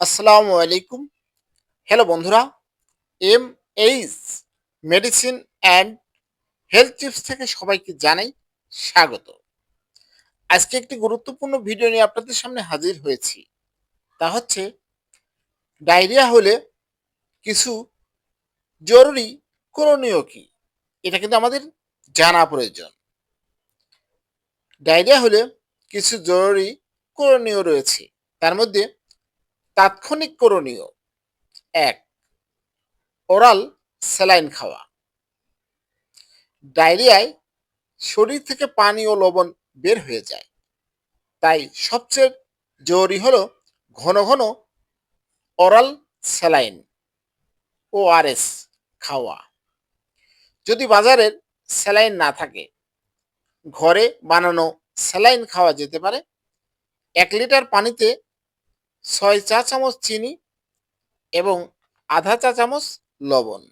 আসসালামু আলাইকুম। হ্যালো বন্ধুরা M H medicine and health tips থেকে সবাইকে জানাই স্বাগত। আজকে একটি গুরুত্বপূর্ণ ভিডিও নিয়ে আপনাদের সামনে হাজির হয়েছি। তা হচ্ছে, ডায়রিয়া হলে কিছু জরুরি করণীয় কি? এটা কিন্তু আমাদের জানা প্রয়োজন। ডায়রিয়া হলে কিছু জরুরি করণীয় রয়েছে। তার মধ্যে তাৎক্ষণিক করণীয়। এক, ওরাল স্যালাইন খাওয়া। ডায়রিয়ায় শরীর থেকে পানি ও লবণ বের হয়ে যায়। তাই সবচেয়ে জরুরি হলো ঘন ঘন ওরাল স্যালাইন ও আরএস খাওয়া। যদি বাজারের স্যালাইন না থাকে, ঘরে বানানো স্যালাইন খাওয়া যেতে পারে। এক লিটার পানিতে ছয় চা চামচ চিনি এবং আধা চা চামচ লবণ।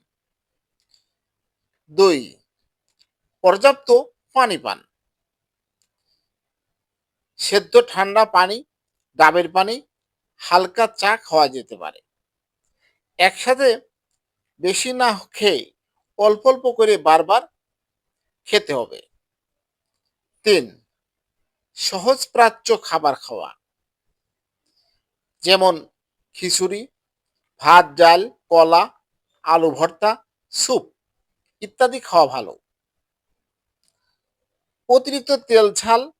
দুই, পর্যাপ্ত পানি পান সেদ্ধ ঠান্ডা পানি, ডাবের পানি, হালকা চা খাওয়া যেতে পারে। একসাথে বেশি না খেয়ে অল্প অল্প করে বারবার খেতে হবে। তিন, সহজ প্রাচ্য খাবার খাওয়া। যেমন খিচুড়ি, ভাত, ডাল, কলা, আলু ভর্তা, স্যুপ ইত্যাদি খাওয়া ভালো। অতিরিক্ত তেল ঝাল,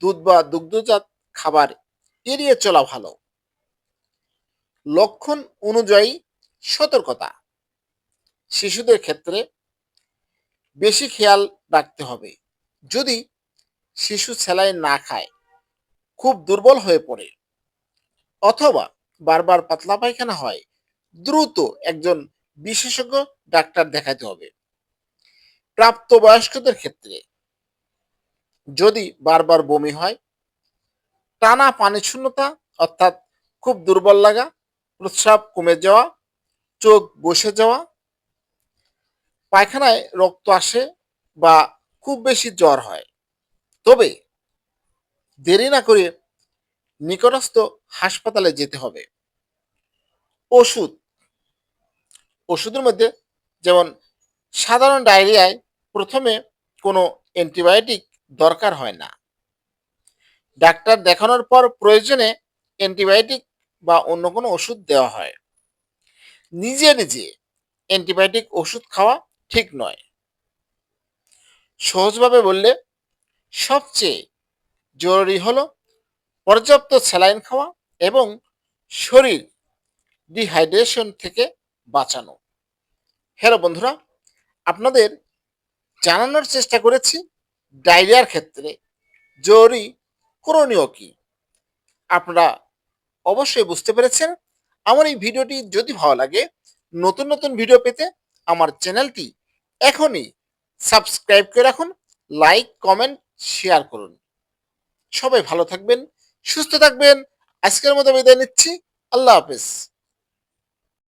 দুধ বা দুগ্ধজাত খাবার এড়িয়ে চলা ভালো। লক্ষণ অনুযায়ী সতর্কতা। শিশুদের ক্ষেত্রে বেশি খেয়াল রাখতে হবে। যদি শিশু স্যালাইন না খায়, খুব দুর্বল হয়ে পড়ে। অথবা বারবার পাতলা পায়খানা হয়, দ্রুত একজন বিশেষজ্ঞ ডাক্তার দেখাতে হবে। প্রাপ্তবয়স্কদের ক্ষেত্রে যদি বারবার বমি হয়, টানা পানি শূন্যতা অর্থাৎ খুব দুর্বল লাগা, প্রস্রাব কমে যাওয়া, চোখ বসে যাওয়া, পায়খানায় রক্ত আসে বা খুব বেশি জ্বর হয়, তবে দেরি না করে নিকটস্থ হাসপাতালে যেতে হবে। ওষুধ। ওষুধের মধ্যে যেমন সাধারণ ডায়রিয়ায় প্রথমে কোনো অ্যান্টিবায়োটিক দরকার হয় না। ডাক্তার দেখানোর পর প্রয়োজনে অ্যান্টিবায়োটিক বা অন্য কোনো ওষুধ দেওয়া হয়। নিজে নিজে অ্যান্টিবায়োটিক ওষুধ খাওয়া ঠিক নয়। সহজভাবে বললে সবচেয়ে জরুরি হলো পর্যাপ্ত স্যালাইন খাওয়া এবং শরীর ডিহাইড্রেশন থেকে বাঁচানো। হ্যালো বন্ধুরা, আপনাদের জানানোর চেষ্টা করেছি, ডায়রিয়ার ক্ষেত্রে জরুরি করণীয় কি? আপনারা অবশ্যই বুঝতে পেরেছেন। আমার এই ভিডিওটি যদি ভালো লাগে, নতুন নতুন ভিডিও পেতে আমার চ্যানেলটি এখনই সাবস্ক্রাইব করে রাখুন, লাইক, কমেন্ট, শেয়ার করুন। সবাই ভালো থাকবেন সুস্থ থাকবেন। আজকের মতো বিদায় নিচ্ছি। আল্লাহ হাফেজ।